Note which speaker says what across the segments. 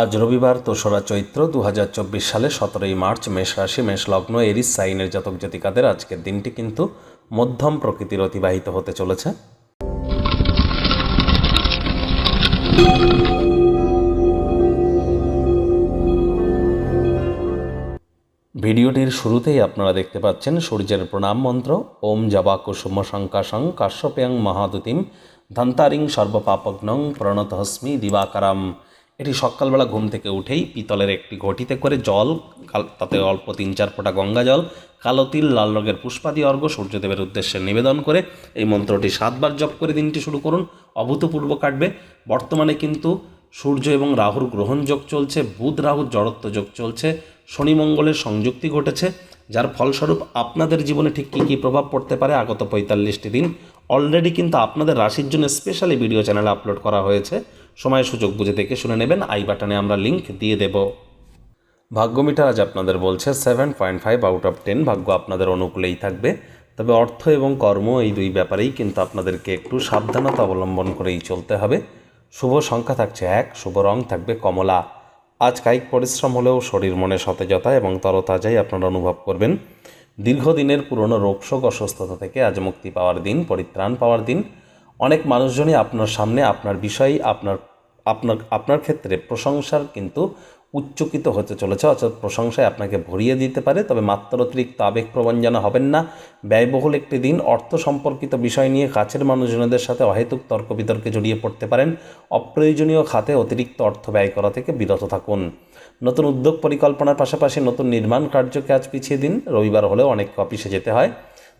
Speaker 1: আজ রবিবার দোসরা চৈত্র দু হাজার চব্বিশ সালে সতেরোই মার্চ মেষ রাশি, মেষ লগ্ন, এরিস সাইনের জাতক জাতিকাদের আজকের দিনটি কিন্তু মধ্যম প্রকৃতির অতিবাহিত হতে চলেছে। ভিডিওটির শুরুতেই আপনারা দেখতে পাচ্ছেন সূর্যের প্রণাম মন্ত্র, ওম জবা কুসুম শঙ্কাশং কাশ্যপ্যাং মহাদুতিম, ধন্তারিং সর্বপাপগ্নং প্রণতহস্মি দিবাকারাম। এটি সকালবেলা ঘুম থেকে উঠেই পিতলের একটি ঘটিতে করে জল তাতে অল্প তিন চার ফোঁটা গঙ্গা জল, কালো তিল, লাল রঙের পুষ্পাদি অর্ঘ সূর্যদেবের উদ্দেশ্যে নিবেদন করে এই মন্ত্রটি সাতবার জপ করে দিনটি শুরু করুন। অভূতপূর্ব কাটবে। বর্তমানে কিন্তু সূর্য এবং রাহুর গ্রহণ যোগ চলছে, বুধ রাহুর জড়ত্ব যোগ চলছে, শনি মঙ্গলের সংযুক্তি ঘটেছে, যার ফলস্বরূপ আপনাদের জীবনে ঠিক কী কী প্রভাব পড়তে পারে আগত পঁয়তাল্লিশটি দিন। অলরেডি কিন্তু আপনাদের রাশির জন্য স্পেশালি ভিডিও চ্যানেলে আপলোড করা হয়েছে। সময় সুযোগ বুঝে দেখে শুনে নেবেন। আই বাটনে আমরা লিংক দিয়ে দেব। ভাগ্যমিটার আজ আপনাদের বলছে seven point five out of ten ভাগ্য আপনাদের অনুকূলেই থাকবে। তবে অর্থ এবং কর্ম এই দুই ব্যাপারেই কিন্তু আপনাদেরকে একটু সাবধানতা অবলম্বন করেই চলতে হবে। শুভ সংখ্যা থাকছে এক, শুভ রং থাকবে কমলা। আজ কায়িক পরিশ্রম হলেও শরীর মনে সতেজতা এবং তরতাজাই আপনারা অনুভব করবেন। দীর্ঘদিনের পুরনো রোগশোক, অসুস্থতা থেকে আজ মুক্তি পাওয়ার দিন, পরিত্রাণ পাওয়ার দিন। অনেক মানুষজনই আপনার সামনে আপনার বিষয়ে, আপনার আপনার আপনার ক্ষেত্রে প্রশংসার কিন্তু উচ্চকিত হতে চলেছে। অর্থাৎ প্রশংসায় আপনাকে ভরিয়ে দিতে পারে, তবে মাত্র অতিরিক্ত আবেগপ্রবণ যেন হবেন না। ব্যয়বহুল একটি দিন অর্থ সম্পর্কিত বিষয় নিয়ে কাছের মানুষজনদের সাথে অহেতুক তর্ক বিতর্কে জড়িয়ে পড়তে পারেন। অপ্রয়োজনীয় খাতে অতিরিক্ত অর্থ ব্যয় করা থেকে বিরত থাকুন। নতুন উদ্যোগ পরিকল্পনার পাশাপাশি নতুন নির্মাণ কার্যকে আজ পিছিয়ে দিন। রবিবার হলেও অনেক অফিসে যেতে হয়।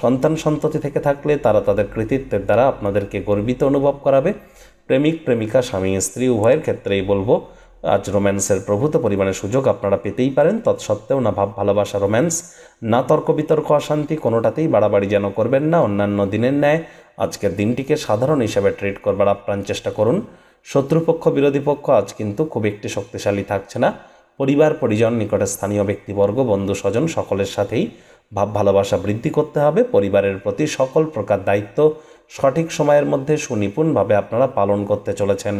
Speaker 1: সন্তান সন্ততি থেকে থাকলে তারা তাদের কৃতিত্বের দ্বারা আপনাদেরকে গর্বিত অনুভব করাবে। প্রেমিক, প্রেমিকা, স্বামী, স্ত্রী, উভয়ের ক্ষেত্রেই বলব, আজ রোম্যান্সের প্রভূত পরিমাণে সুযোগ আপনারা পেতেই পারেন। তৎসত্ত্বেও না ভাব ভালোবাসা রোম্যান্স, না তর্ক বিতর্ক অশান্তি কোনোটাতেই বাড়াবাড়ি যেন করবেন না। অন্যান্য দিনের ন্যায় আজকের দিনটিকে সাধারণ হিসাবে ট্রিট করবার আপ্রাণ চেষ্টা করুন। শত্রুপক্ষ, বিরোধী পক্ষ আজ কিন্তু খুব একটি শক্তিশালী থাকছে না। পরিবার, পরিজন, নিকটে স্থানীয় ব্যক্তিবর্গ বন্ধু স্বজন সকলের সাথেই ভাব ভালোবাসা বৃদ্ধি করতে হবে। পরিবারের প্রতি সকল প্রকার দায়িত্ব সঠিক সময়ের মধ্যে সুনিপুণভাবে আপনারা পালন করতে চলেছেন।